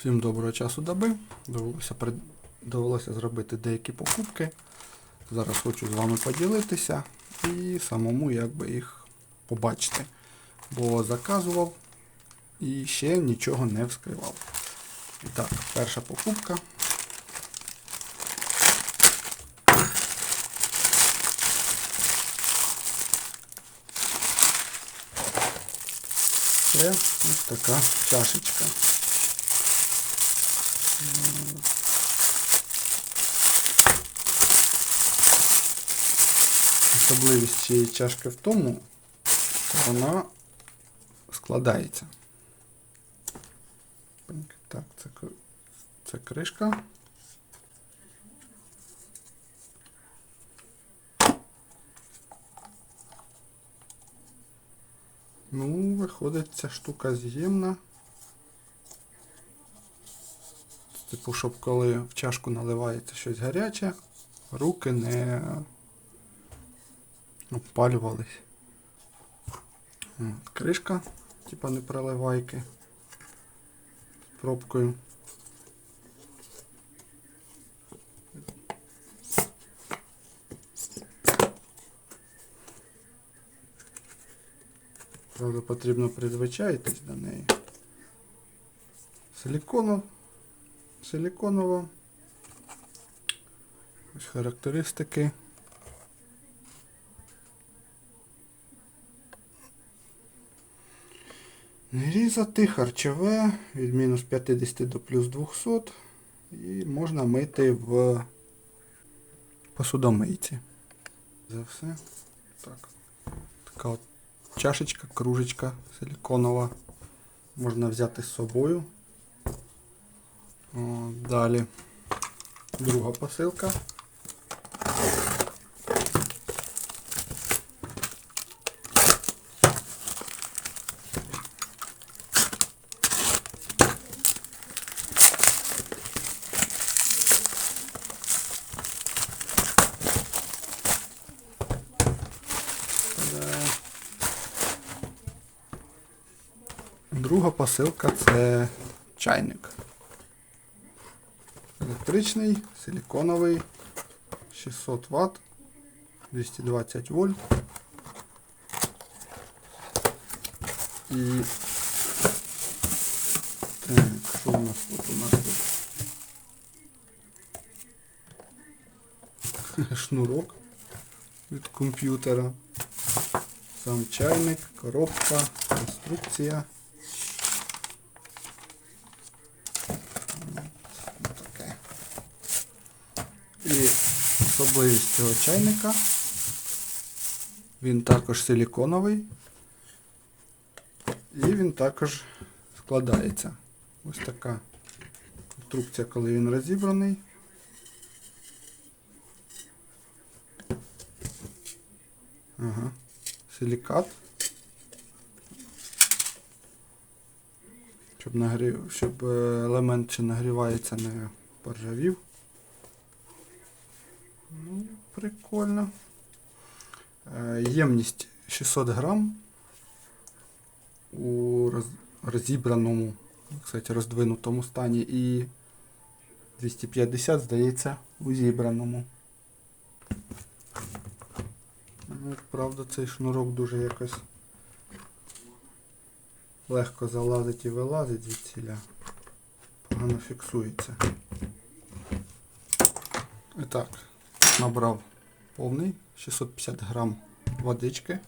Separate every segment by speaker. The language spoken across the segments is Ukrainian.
Speaker 1: Всім доброго часу доби. Довелося, довелося зробити деякі покупки. Зараз хочу з вами поділитися і самому якби їх побачити. Бо заказував і ще нічого не вскривав. І так, перша покупка. Це ось така чашечка. Особливість цієї чашки в тому, що вона складається. Так, це, це кришка. Ну, виходить, ця штука з'ємна. Типу, щоб коли в чашку наливається щось гаряче, руки не обпалювались. Кришка, типа не проливайки. З пробкою. Правда, потрібно призвичаїтись до неї. Силіконов. Силіконова. Ось характеристики. Різати харчове від мінус 50 до плюс 200 і можна мити в посудомийці. За все. Так. Така от чашечка, кружечка силіконова. Можна взяти з собою. О, далі друга посилка. Друга посилка це чайник. Електричний, силіконовий, 600 Вт, 220 вольт. І так, що у нас тут у нас тут? Шнурок від комп'ютера. Сам чайник, коробка, інструкція. Ось таке. І особливість цього чайника. Він також силіконовий. І він також складається. Ось така конструкція, коли він розібраний. Ага. Силікат. Щоб, нагрів, щоб е, елемент, що нагрівається, не поржавів. Ну, прикольно. Е, Ємність 600 грам у розібраному, кстати, роздвинутому стані і 250, здається, у зібраному. Ну, правда, цей шнурок дуже якось легко залазить і вилазить звідсіля. Погано фіксується. І так, набрав повний 650 грам водички.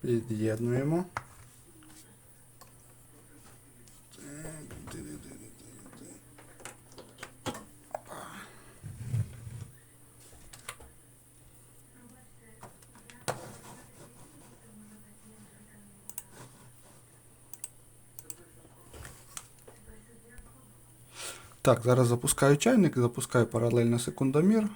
Speaker 1: Під'єднуємо. Так, зараз запускаю чайник, запускаю паралельно секундомір.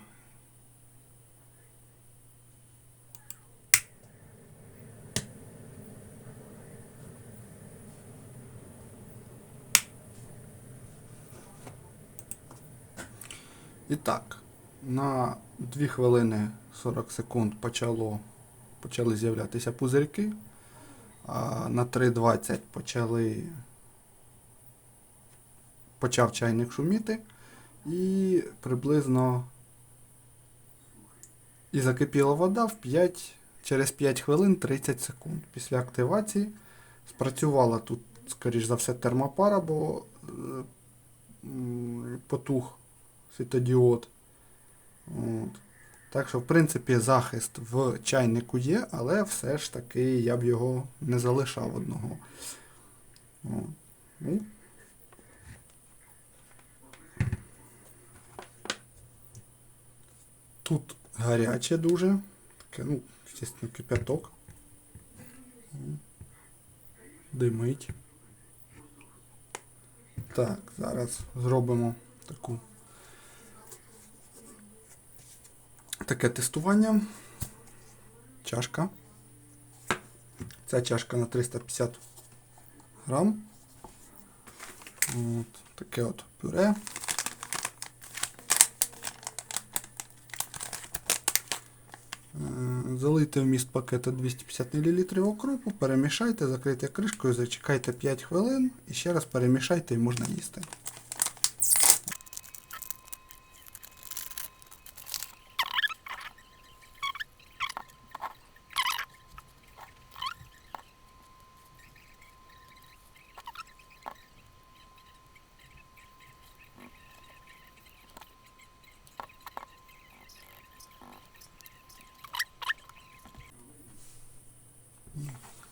Speaker 1: І так, на 2 хвилини 40 секунд почало, почали з'являтися пузирки. а на 3.20 почали почав чайник шуміти і приблизно і закипіла вода в 5, через 5 хвилин 30 секунд. Після активації спрацювала тут, скоріш за все, термопара, бо е, потух світодіод. От. Так що, в принципі, захист в чайнику є, але все ж таки я б його не залишав одного. От. Тут гаряче дуже. Таке, ну, звісно, кипяток. Димить. Так, зараз зробимо таку таке тестування. Чашка. Ця чашка на 350 грам. От, таке от пюре. Залийте вміст пакета 250 мл окропу, перемішайте, закрийте кришкою, зачекайте 5 хвилин і ще раз перемішайте і можна їсти.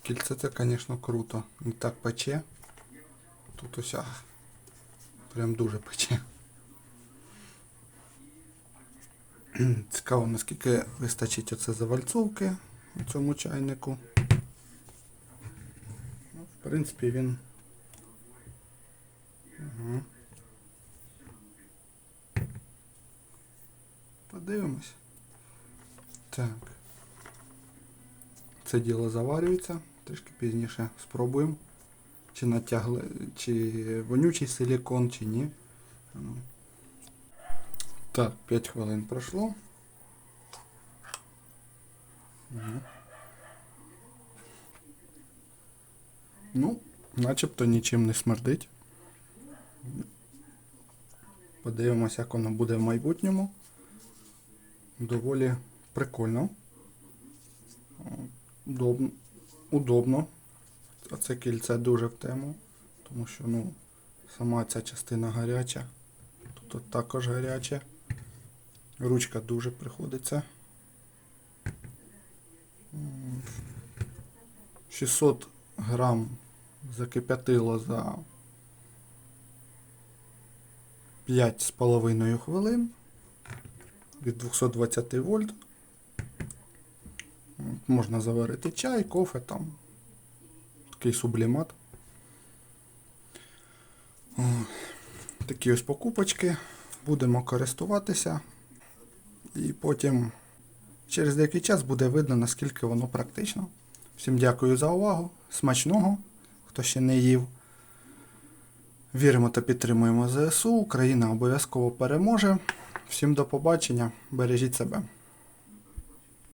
Speaker 1: Кільце це, звісно, круто. Не так пече. Тут ах, прям дуже пече. Цікаво, наскільки вистачить оце завальцовки у цьому чайнику. Ну, в принципі, він. Угу. Подивимось. Так. Це діло заварюється, трішки пізніше спробуємо. Чи натягли, чи вонючий силікон, чи ні. Ну. Так, 5 хвилин пройшло. Ну, начебто нічим не смердить. Подивимося, як воно буде в майбутньому. Доволі прикольно. Удобно. Удобно. А це кільце дуже в тему, тому що ну, сама ця частина гаряча. Тут також гаряче. Ручка дуже приходиться. 600 грам закип'ятило за 5,5 хвилин від 220 вольт. Можна заварити чай, кофе там. Такий сублімат. О, такі ось покупочки. Будемо користуватися. І потім через деякий час буде видно, наскільки воно практично. Всім дякую за увагу. Смачного, хто ще не їв. Віримо та підтримуємо ЗСУ. Україна обов'язково переможе. Всім до побачення. Бережіть себе.